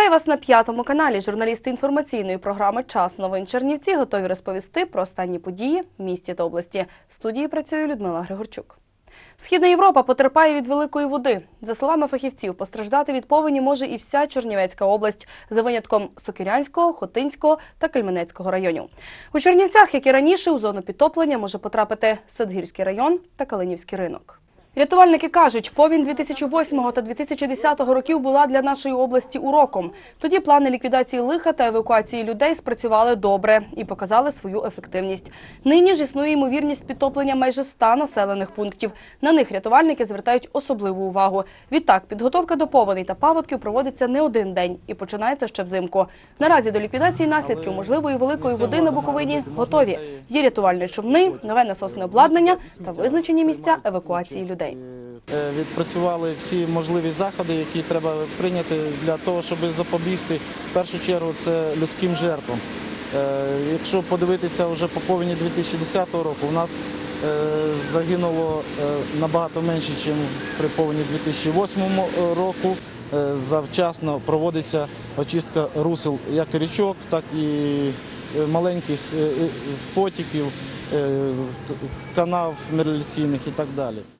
Вітаю вас на п'ятому каналі. Журналісти інформаційної програми Час новин Чернівці готові розповісти про останні події в місті та області. В студії працює Людмила Григорчук. Східна Європа потерпає від великої води. За словами фахівців, постраждати від повені може і вся Чернівецька область, за винятком Сокирянського, Хотинського та Кельменецького районів. У Чернівцях, як і раніше, у зону підтоплення може потрапити Садгірський район та Калинівський ринок. Рятувальники кажуть, повінь 2008 та 2010 років була для нашої області уроком. Тоді плани ліквідації лиха та евакуації людей спрацювали добре і показали свою ефективність. Нині ж існує ймовірність підтоплення майже 100 населених пунктів. На них рятувальники звертають особливу увагу. Відтак, підготовка до повеней та паводків проводиться не один день і починається ще взимку. Наразі до ліквідації наслідків можливої великої води на Буковині готові. Є рятувальні човни, нове насосне обладнання та визначені місця евакуації людей. Е, Відпрацювали всі можливі заходи, які треба прийняти для того, щоб запобігти в першу чергу це людським жертвам. Е, Якщо подивитися вже по повені 2010 року, у нас е, загинуло набагато менше, ніж при повені 2008 року. Завчасно проводиться очистка русел як річок, так і маленьких е, е, потіків, е, канав меліораційних і так далі.